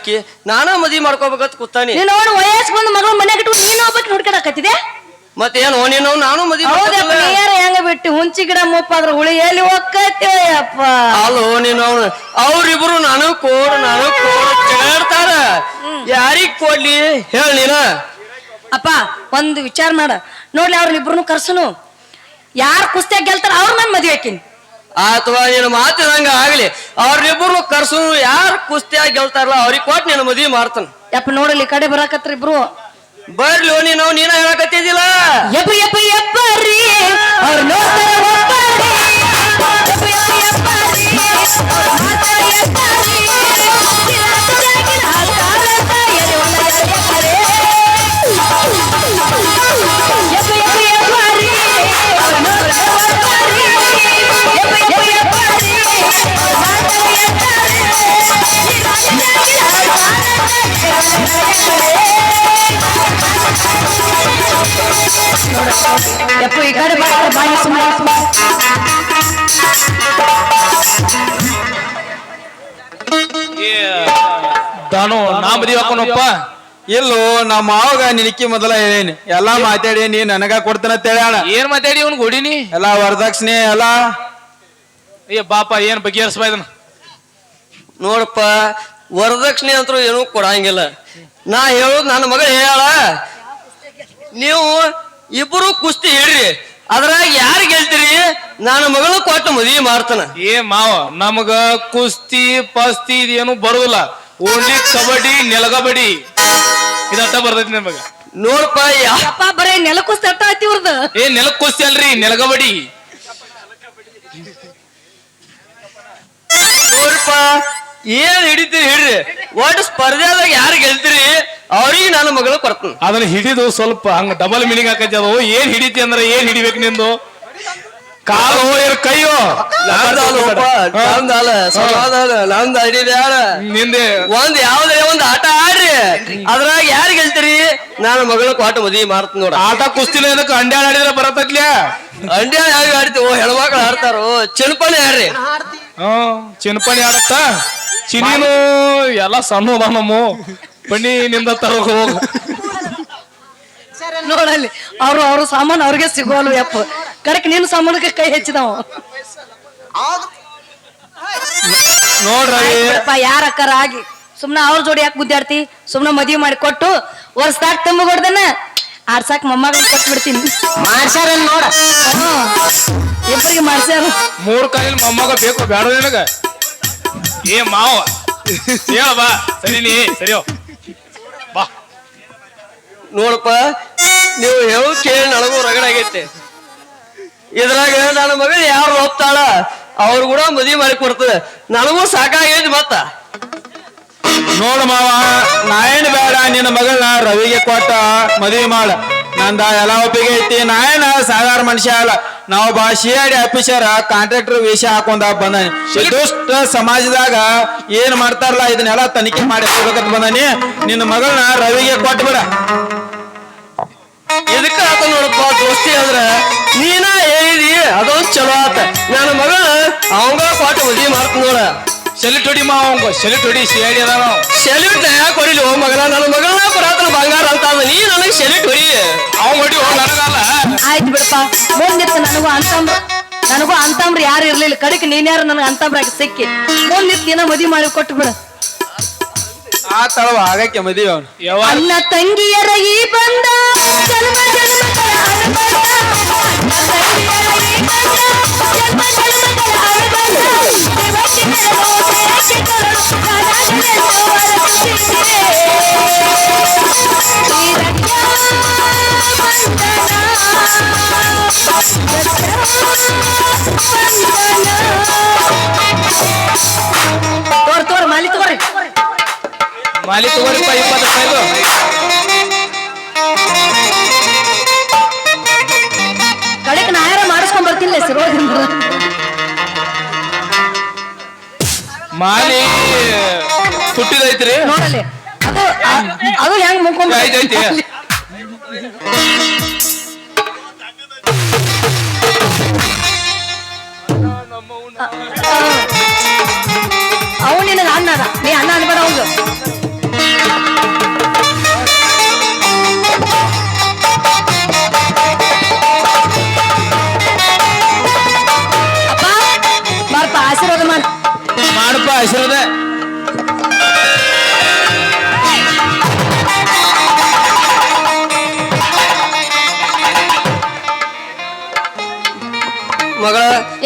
ಆಕಿ ನಾನ ಮದ್ವಿ ಮಾಡ್ಕೋಬೇಕಂತ ಕೂತಾನಿ. ನೀನ್ ಅವನು ವಯಸ್ಸು ಬಂದು ಮಗಳ ಮನ್ಯಾಗ ಇಟ್ಟು ನೀನು ಒಬ್ಬಕ್ಕೆ ಹುಡ್ಕಡಕತ್ತಿದೆ ಮತ್ತೇನು ನೀನು ನಾನು ಮದ್ವಿ ಹೌದಪ್ಪ. ನೀರ ಹೆಂಗ ಬಿಟ್ಟು? ಹುಂಚಿ ಗಿಡ ಮುಪ್ಪಾದ್ರ ಹುಳಿ ಎಲ್ಲಿ ಹೋಗ್ಕತ್ತೀವ ಅಪ್ಪ ಅಲ್ಲೋ ನೀನು ಅವನು ಅವ್ರಿಬ್ರು ನಾನು ಕೋಡ್ ನಾನು ಕೋಡ್ ಕೇಳ್ತಾರ ಯಾರಿಗ್ ಕೊಡ್ಲಿ? ಹೇಳ ನೀನ. ಅಪ್ಪ ಒಂದು ವಿಚಾರ ಮಾಡ. ನೋಡ್ಲಿ ಅವ್ರನ್ನಿಬ್ರು ಕರ್ಸನು. ಯಾರು ಕುಸ್ತಿಯಾಗಿ ಗೆಲ್ತಾರ ಅವ್ರ ನಾನು ಮದ್ವೆ ಹಾಕಿನಿ. ಅಥವಾ ನೀನು ಮಾತಿದಂಗ ಆಗ್ಲಿ. ಅವ್ರಿಬ್ರು ಕರ್ಸು ಯಾರು ಕುಸ್ತಿಯಾಗಿ ಗೆಲ್ತಾರಲ್ಲ ಅವ್ರಿಗೆ ಕೊಟ್ಟು ನಿನ್ನ ಮದ್ವಿ ಮಾಡ್ತಾನ. ಯಪ್ಪ ನೋಡಲಿ ಕಡೆ ಬರಾಕತ್ರಿ ಇಬ್ರು. ಬರ್ಲಿ ನೀನು ನೀನ ಹೇಳಕತ್ತಿದ್ದಿಲ್ಲ? ಯಪ್ಪ ಯಪ್ಪ ಯಪ್ಪ ರೀ ಅವ್ರು ನೋಡ್ತಾರ ಒಬ್ಬ ರೀ. ಯಪ್ಪ ಯಪ್ಪ ಯಪ್ಪ ರೀ, ಅವ್ರ್ ಮಾಡ್ತಾರ ಯಪ್ಪ ರೀ. ತಾನು ನಾ ಮದ್ವಿ ಹಾಕೋನಪ್ಪ ಇಲ್ಲೋ ನಮ್ಮ ಮಾವಗ ನಿನಕಿ ಮೊದಲ ಹೇಳೇನಿ. ಎಲ್ಲ ಮಾತಾಡಿ ನೀ ನನಗ ಕೊಡ್ತಾನ ಹೇಳ್ಯಾಳ. ಏನ್ ಮಾತಾಡಿ ಅವ್ನ್ ಗುಡಿನಿ? ಎಲ್ಲ ವರದಕ್ಷಿಣೆ ಎಲ್ಲಾ? ಏ ಬಾಪ ಏನ್ ಬಗೆಹರಿಸ್ಬಾ ಇದನ್ನ? ನೋಡಪ್ಪ ವರದಕ್ಷಿಣೆ ಅಂತೂ ಏನೂ ಕೊಡಂಗಿಲ್ಲ. ನಾ ಹೇಳೋದು ನನ್ನ ಮಗ ಹೇಳ ನೀವು ಇಬ್ಬರು ಕುಸ್ತಿ ಹೇಳ್ರಿ ಅದ್ರಾಗ ಯಾರು ಗೆಲ್ತೀರಿ? ನನ್ನ ಮಗಳು ಕೊಟ್ಟು ಮದ್ವಿ ಮಾಡ್ತಾನ. ಏ ಮಾವ ನಮಗ ಕುಸ್ತಿ ಪಸ್ತಿ ಇದೇನು ಬರುದಿಲ್ಲ. ಓನ್ಲಿ ಕಬಡ್ಡಿ ನೆಲಗಬಡಿ ಇದಟ್ಟ ಬರ್ತೈತಿ ನಮಗ. ನೋಡಪ್ಪ ಯಾ ಬರೇ ಬರೇ ನೆಲಕ್ಕೂ ಅಟ್ಟ ಐತಿ ಇವ್ರದ್ದು ಏ ನೆಲ ಕುಸ್ತಿ ಅಲ್ರಿ ನೆಲಗಬಡಿ ನೋಡ್ರಪ್ಪ ಏನ್ ಹಿಡಿತೀರಿ ಹಿಡ್ರಿ ಒಟ್ಟು ಸ್ಪರ್ಧೆದಾಗ ಯಾರು ಗೆಲ್ತೀರಿ? ಅವ್ರಿಗೆ ನನ್ನ ಮಗಳು ಕೊಡ್ತೀನಿ. ಅದನ್ನ ಹಿಡಿದು ಸ್ವಲ್ಪ ಹಂಗ ಡಬಲ್ ಮೀನಿಂಗ್ ಹಾಕೈತಿ ಅದು. ಏನ್ ಹಿಡಿತಿ ಅಂದ್ರೆ ಏನ್ ಹಿಡಿಬೇಕು ನಿಂದು? ಕಾಲು ಏನ್ ಕೈಯೋ. ನಂದಲ್ಲಪ್ಪ ನಂದಲ್ಲ ಸಮಾಧಾನ ನಂದ. ಒಂದ್ ಯಾವ್ದೇ ಒಂದ್ ಆಟ ಆಡ್ರಿ. ಅದ್ರಾಗ ಯಾರು ಗೆಲ್ತೀರಿ? ನಾನು ಮಗಳ ಕೊಟ್ಟ ಮದುವೆ ಮಾಡ್ತೀನಿ ನೋಡ. ಆಟ ಕುಸ್ತಿನ ಇದಕ್ಕೆ ಅಂಡ್ಯಾಳ ಆಡಿದ್ರೆ ಬರತೈತ್ಲ್ಯಾ? ಅಂಡ್ಯ ಯಾವ ಆಡ್ತೀವೋ ಹೆಣ್ಮಕ್ಳು ಆಡ್ತಾರೋ ಚೆನ್ಪನೆ ಆಡ್ರಿ. ಹ್ಮ್ ಚಿನ್ಪಣಿ ಆಡತ್ತ? ಚಿನಿನು ಎಲ್ಲ ಸಣ್ಣ ಅದಾವ ನಮ್ಮ ಬನ್ನಿ ನಿಂದ ತರೋಗ ಹೋಗು. ನೋಡಲ್ಲಿ ಅವ್ರು ಅವ್ರ ಸಾಮಾನು ಅವ್ರಿಗೆ ಸಿಗೋಲ್ವ ಯಪ್ಪ. ಕರೆಕ್ಟ್ ನಿನ್ನ ಸಾಮಾನಕ್ಕೆ ಕೈ ಹೆಚ್ಚಿದವ. ನೋಡ್ರಿ ಯಾರ ಅಕ್ಕರ ಆಗಿ. ಸುಮ್ನೆ ಅವ್ರ ಜೋಡಿ ಯಾಕೆ ಗುದ್ದಾಡ್ತಿ? ಸುಮ್ನೆ ಮದ್ವಿ ಮಾಡಿ ಕೊಟ್ಟು ವರ್ಷದಾಗ ತುಂಬ ಕೊಡ್ದನ ಆಡ್ಸಾಕ್ ಮೊಮ್ಮಗನ್ ಕೊಟ್ಟು ಬಿಡ್ತೀನಿ ಮಾಡ್ಸ್ಯಾರ ನೋಡ ಇಬ್ಬರಿಗೆ ಮಾಡ್ಸ್ಯಾರ. ಮೂರ್ ಕಾಲಿನ ಮೊಮ್ಮಗ ಬೇಕು ಬೇಡ ನಿನಗ. ಏ ಮಾವ. ಹೇಳ ಬಾ. ಸರಿ ನೀ ಸರಿಯೋ. ಬಾ. ನೋಡಪ್ಪ ನೀವು ಹೇಳು ಕೇಳಿ ನನಗೂ ರಗಡಾಗೈತೆ ಇದ್ರಾಗ ನನ್ನ ಮಗ ಯಾರು ಹೋಗ್ತಾಳ ಅವ್ರು ಕೂಡ ಮದ್ವಿ ಮಾಡಿ ಕೊಡ್ತದೆ. ನನಗೂ ಸಾಕಾಗೈತಿ ಮತ್ತ. ನೋಡು ಮಾವ ನಾ ಏನ್ ಬೇಡ ನಿನ್ನ ಮಗಳನ್ನ ರವಿಗೆ ಕೊಟ್ಟ ಮದುವೆ ಮಾಡ. ನಂದ ಎಲ್ಲ ಒಪ್ಪಿಗೆ ಐತಿ. ನಾ ಏನ ಸಾಧಾರಣ ಮನುಷ್ಯ ಅಲ್ಲ. ನಾವು ಬಾ C I D officer contractor ವೇಷ ಹಾಕೊಂಡ ಬಂದಿ ದುಷ್ಟ ಸಮಾಜದಾಗ ಏನ್ ಮಾಡ್ತಾರಲ್ಲ, ಇದನ್ನೆಲ್ಲ ತನಿಖೆ ಮಾಡಿ ಬಂದಾನಿ ನಿನ್ನ ಮಗಳನ್ನ ರವಿಗೆ ಕೊಟ್ಟು ಬಿಡ. ಎದಕ್ಕೆ ಆತ ನೋಡಪ್ಪ, ದೋಸ್ತಿ ಅಂದ್ರ ನೀನ ಹೇಳಿದಿ, ಅದೊಂದು ಚಲೋ ಆತ. ನನ್ನ ಮಗ ಅವಂಗ ಕೊಟ್ಟು ಮದ್ವಿ ಮಾಡ್ತ ನೋಡ. ಸೆಲಿಟ್ ಹೊಡಿ ಮಾವ ಅವಂಗ ಸೆಲಿಟ್ ಹೊಡಿ ಸಿ ಐ ಡಿ ಅದಾವ ಸೆಲ್ಯೂಟ್ ಯಾಕೆ ಹೊಡಿಲಿ ಓ ಮಗನ ನನ್ನ ಮಗನ ಪುರಾತನ ಬಂಗಾರ ಅಂತ ಅದ ನೀ ನನಗೆ ಸೆಲ್ಯೂಟ್ ಹೊಡಿ ಅವ್ ಹೊಡಿ ಹೋಗ ನನಗಲ್ಲ ಆಯ್ತು ಬಿಡಪ್ಪ ಮುಂದಿತ್ತು ನನಗೂ ಅಂತಂಬ್ರ ನನಗೂ ಅಂತಂಬ್ರ ಯಾರು ಇರ್ಲಿಲ್ಲ ಕಡೆಗೆ ನೀನ್ಯಾರು ನನಗೆ ಅಂತಂಬ್ರಾಗ ಸಿಕ್ಕಿ ಮುಂದಿತ್ತು ದಿನ ಮದ್ವಿ ಮಾಡಿ ಕೊಟ್ಟು ಬಿಡ ಆ ತಳವ ಆಗಕ್ಕೆ ಮದಿ ಅವನು ಯಾವ ಅನ್ನ ತಂಗಿಯರ ಈ ಬಂದ ಜನ್ಮ ಜನ್ಮ ತಂಗಿಯರ ಈ ಬಂದ, ಜನ್ಮ ಜನ್ಮಗಳ ಮಾಲಿ ತಗೋರಿ ಮಾಲಿ ತಗೋರಿಪ್ಪ ಇಪ್ಪತ್ತು ರೂಪಾಯಿದು ಕಡೆಗೆ ನಾ ಯಾರ ಮಾಡಿಸ್ಕೊಂಡ್ ಬರ್ತಿಲ್ಲ ಸಿರೋದಿಂದ ಮಾಲಿ. ಹುಟ್ಟಿದೈತ್ರಿ ನೋಡಲ್ಲಿ. ಅದು ಅದು ಹೆಂಗ್ ಮುಕ್ಕೊಂಡ್ ಐತೈತಿ. ಅವ್ ನಿನಗ ಅಣ್ಣ ಅದ ನೀ ಅಣ್ಣ ಅನ್ಬೇಡ ಅವಂಗ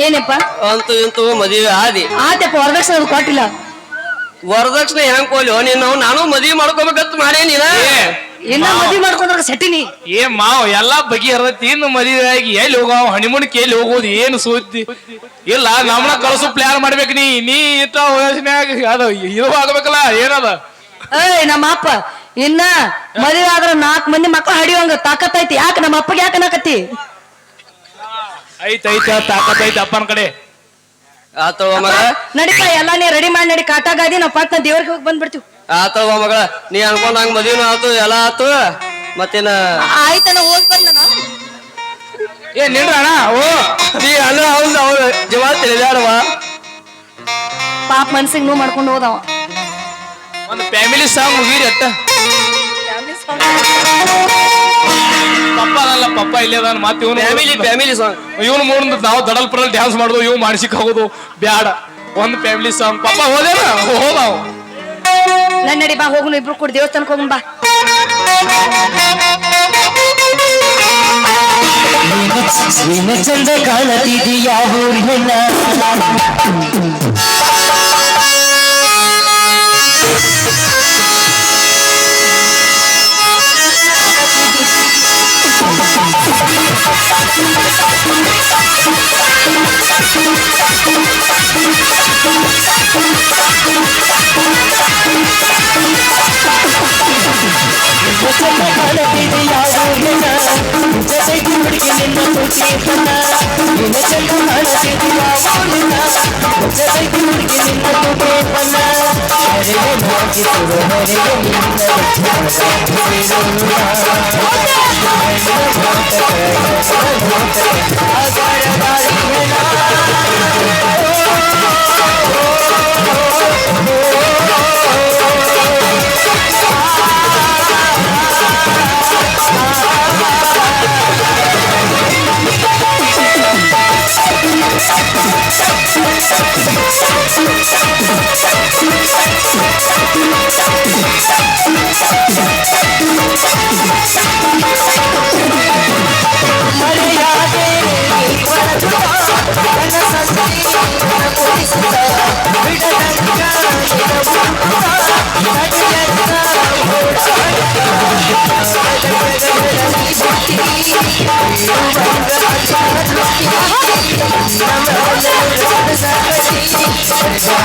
ಏನಪ್ಪ? ಅಂತೂ ಇಂತೂ ಮದುವೆ ಆದಿ. ಆತಪ್ಪ ವರದಕ್ಷಿಣೆ ಅದು ಕೊಟ್ಟಿಲ್ಲ. ವರದಕ್ಷಿಣೆ ಹೆಂಗ್ ಕೊಲ್ಯೋ ನೀನು ನಾನು ಮದುವೆ ಮಾಡ್ಕೋಬೇಕಂತ ಮಾಡೇ ನೀನ? ಏ ಇನ್ನ ಮದ್ವಿ ಮಾಡ್ಕೊಂಡ್ರ ಸೆಟ್ಟಿನಿ ಏ ಮಾವ್ ಎಲ್ಲಾ ಬಗೆಹರದೈತಿ ಇನ್ನು ಮದುವೆ ಆಗಿ ಎಲ್ಲಿ ಹೋಗಾವ ಹಣಿಮುಣಕ್ಕೆ ಎಲ್ಲಿ ಹೋಗೋದು? ಏನು ಸೂತಿ ಇಲ್ಲ ನಮ್ಮ ಕಳ್ಸು ಪ್ಲಾನ್ ಮಾಡ್ಬೇಕು ನೀ. ನೀ ಇಟ್ಟ ವಯಸ್ಸಿನ್ಯಾಗ ಅದು ಇದು ಆಗ್ಬೇಕಲ್ಲ ಏನದ? ಏಯ್ ನಮ್ಮ ಅಪ್ಪ ಇನ್ನ ಮದುವೆ ಆದ್ರ ನಾಲ್ಕು ಮಂದಿ ಮಕ್ಳು ಹಡಿಯೋಂಗ ತಾಕತ್ತೈತಿ ಯಾಕೆ ನಮ್ಮ ಅಪ್ಪಗೆ ಯಾಕೆ ಐತ್ ಐತ ತಾಕತ್ ಐತ್ ಅಪ್ಪನ ಕಡೆ. ಆತವ ಮಗ ನಡಿಕ ಎಲ್ಲ ನೀ ರೆಡಿ ಮಾಡಿ ನಡಿ ಕಾಟಾಗಾದಿ ನಾವು ಪಟ್ನ ದೇವ್ರಿಗೆ ಹೋಗಿ ಬಂದ್ಬಿಡ್ತೀವಿ. ಆತವ ಮಗಳ ನೀ ಅನ್ಕೊಂಡ್ ಹಂಗ ಮದುವೆ ಆತು ಎಲ್ಲ ಆತು ಮತ್ತೇನ ಆಯ್ತನ ಹೋಗಿ ಬಂದ ಏ ನಿಲ್ರ ಅಣ್ಣ? ಓ. ನೀ ಅಣ್ಣ ಅವ್ನ ಅವ್ರ ಜೀವ ತಿಳಿದಾಡವ ಪಾಪ ಮನ್ಸಿಗೆ ನೋವು ಮಾಡ್ಕೊಂಡು ಹೋದವ. ಒಂದು ಫ್ಯಾಮಿಲಿ ಸಾಂಗ್ ಮುಗಿರಿ ಅಟ್ಟ. ಪಪ್ಪ ಅಲ್ಲ ಪಪ್ಪ ಇಲ್ಲೇ ಅದಾನ ಮತ್ತೆ ಇವನು ಫ್ಯಾಮಿಲಿ ಫ್ಯಾಮಿಲಿ ಸಾಂಗ್ ಇವನು ಮುಂದೆ ನಾವು ದಡಲ್ ಪಡಲ್ ಡ್ಯಾನ್ಸ್ ಮಾಡೋದು ಇವ್ ಮಾನಸಿಕ ಆಗೋದು ಬ್ಯಾಡ. ಒಂದು ಫ್ಯಾಮಿಲಿ ಸಾಂಗ್ ಪಪ್ಪ ಹೋದೇನ ಹೋದಾವ್ ನನ್ ನಡಿ ಬಾ ಹೋಗುನು ಇಬ್ರು ಕೂಡ ದೇವಸ್ಥಾನಕ್ಕೆ ಹೋಗುನ್ ಬಾ. ನೀನು ಚಂದ ಕಾಣತಿದೀಯ ಊರಿನ? ನೀನು ಚಂದ ಕಾಣತಿದೀಯ ಊರಿನ ಜೊತೆಗೆ ಹುಡುಗಿ ನಿನ್ನ ತುಟಿ ಬಣ್ಣ ನೀನು ಚಂದ ಕಾಣತಿದೀಯ ಊರಿನ ಜೊತೆಗೆ ಹುಡುಗಿ ನಿನ್ನ ತುಟಿ ಬಣ್ಣ ಹರೆಯ ನಾಗಿ ತುರು ಹರೆಯ ನಿನ್ನ ಮರೆಯಾದೆ sexy, sexy, sexy, sexy, sexy.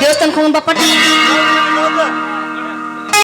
ದೇವಸ್ಥಾನಕ್ಕೆ ಹೋಗುನ್ ಬಾ ಪಟ್ನ